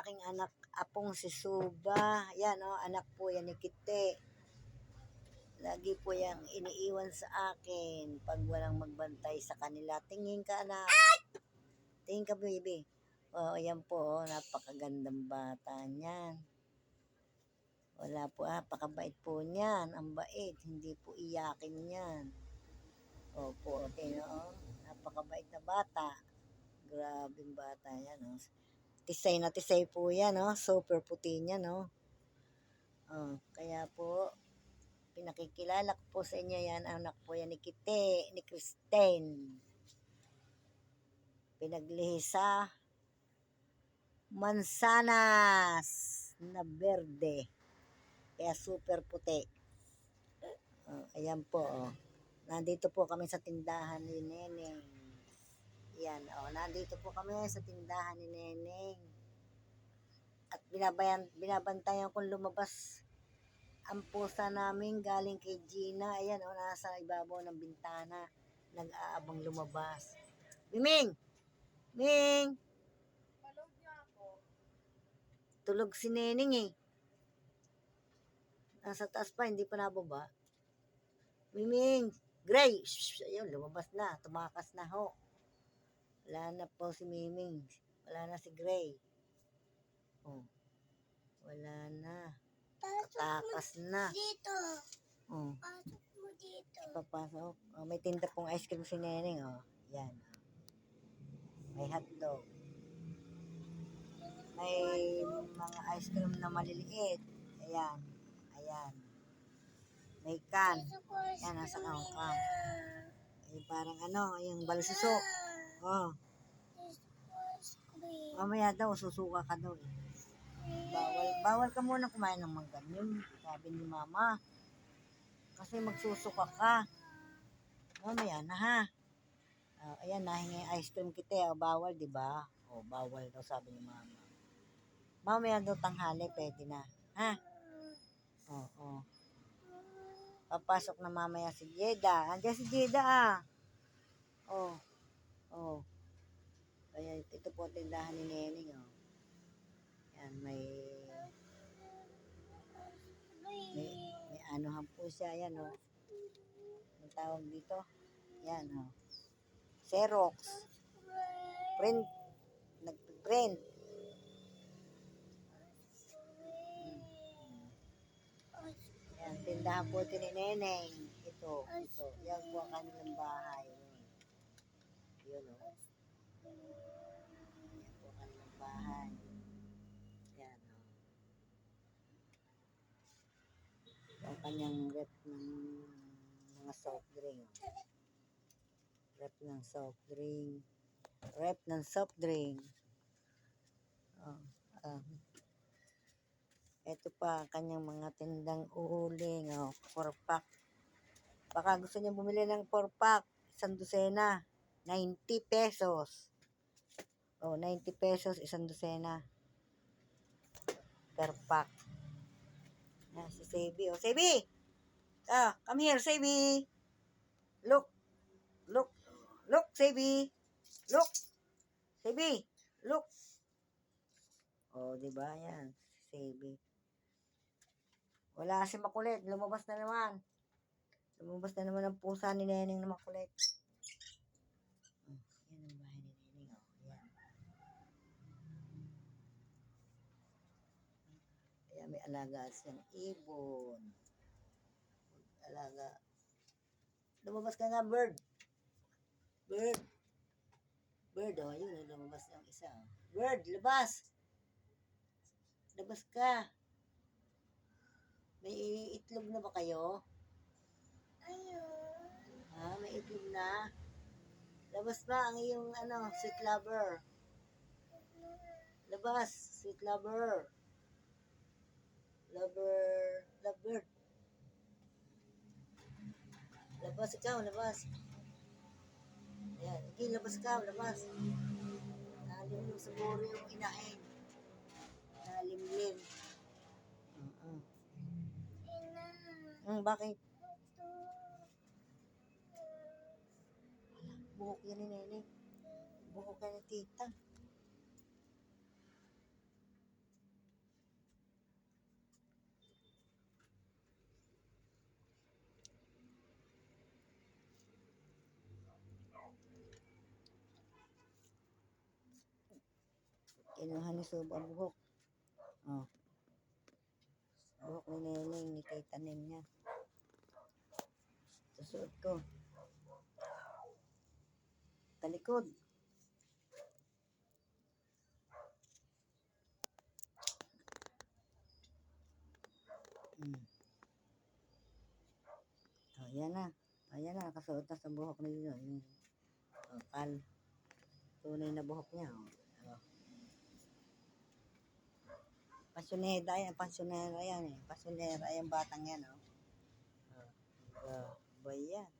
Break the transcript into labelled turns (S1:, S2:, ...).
S1: aking anak, apong si Suba. Yan, oh, anak po yan ni Kite. Lagi po yang iniiwan sa akin pag walang magbantay sa kanila. Tingin ka, anak. Tingin ka, baby. Oh, yan po, oh, napakagandang bata niyan. Wala po, ah, pakabait po niyan. Ang bait, hindi po iyakin niyan. Opo, okay, no? Napakabait na bata. Grabing bata yan, no? Tisay na tisay po yan, no? Super puti niya, no? Oh, kaya po, pinakikilala ko po sa inyo yan, anak po yan ni Kite, ni Kristen. Pinaglihi sa mansanas na berde. Kaya super puti. Oh, ayan po, oh. Nandito po kami sa tindahan ni Neneng. Yan, oh, nandito po kami sa tindahan ni Neneng. At binabayan, binabantayan kong lumabas ang pusa namin galing kay Gina. Ayan, oh, nasa ibabaw ng bintana. Nag-aabang lumabas. Miming! Ming! Tulog si Neneng eh. Nasa taas pa, hindi pa nababa. Miming! Gray! Shh, ayun, lumabas na. Tumakas na ho. Wala na po si Miming. Wala na si Gray. Oh. Wala na. Takas na.
S2: Dito.
S1: Oh.
S2: Pasok mo dito.
S1: Papasok. Oh, may tinda pong ice cream si Neneng. Oh. Yan. May hotdog. May mga ice cream na maliliit. Ayan. Ayan. May can. Yan, nasa kangkang. Ay, parang ano, yung balsusok. Oh. Mamaya daw, susuka ka daw. eh. Bawal, bawal ka muna kumain ng mangganyan. Sabi ni mama. Kasi magsusuka ka. Mamaya na ha. Ah, ayan, nahingi ice cream kita. O, bawal, di ba? O, bawal daw, sabi ni mama. Mamaya daw tanghali, pwede na. Ha? Oo. Papasok na mamaya si Jeda. Andiyan si Jeda ah. Oh. Oh. Ito po tindahan ni Neneng oh. Yan, may may, may anuhan po siya. Yan oh. Ang tawag dito. Yan oh. Xerox. Print. Nag-print. Yan, tindahan po ito ni Neneng. Ito, ito. Yan po ang kanilang bahay. Yun, o. Yan po ang kanilang bahay. Yan, o. Ito ang kanyang rep ng mga soft drink. Rep ng soft drink. Rep ng soft drink. Oh, ah. Ito pa ang kanyang mga tindang uling, oh, four pack. Baka gusto niya bumili ng four pack, isang dosena, 90 pesos. Oh, 90 pesos, isang dosena. Per pack. Yan, si Sebi. Oh, Sebi! Ah, come here, Sebi! Look! Look! Look, Sebi! Look! Sebi! Look! Oh, di ba? Yan, Sebi. Wala si makulit. Lumabas na naman. Lumabas na naman ang pusa ni Neneng na makulit. Oh, yan ang bahay ni Neneng. Oh, yan. Ayan, may alaga siyang ibon. Alaga. Lumabas ka nga, bird. Bird. Bird, oh, yun, oh, lumabas yung isa. Bird, labas. Labas ka. May itlog na ba kayo?
S2: Ayun.
S1: Ha? May itlog na? Labas ba ang iyong ano, sweet lover? Labas, sweet lover. Lover, lover. Labas ikaw, labas. Ayan, okay, labas ka, labas. Nalimlim siguro yung inahin. Nalimlim. Uh-uh.
S2: Ina.
S1: Hmm, bakit? Buhok yan ni Nene. Buhok yan ni Tita. Kinuha ni Suba buhok. Oh. Buhok ni Neneng, ititanim niya. Susuot ko. Talikod. Hmm. Oh, yan na. Ayan na, nakasuot na sa buhok ni yun. Oh, pal. Tunay na buhok niya. Oh. Pasyoneda yan, pasyonera yan eh. Pasyonera yung batang yan, oh. Oh, ba yan.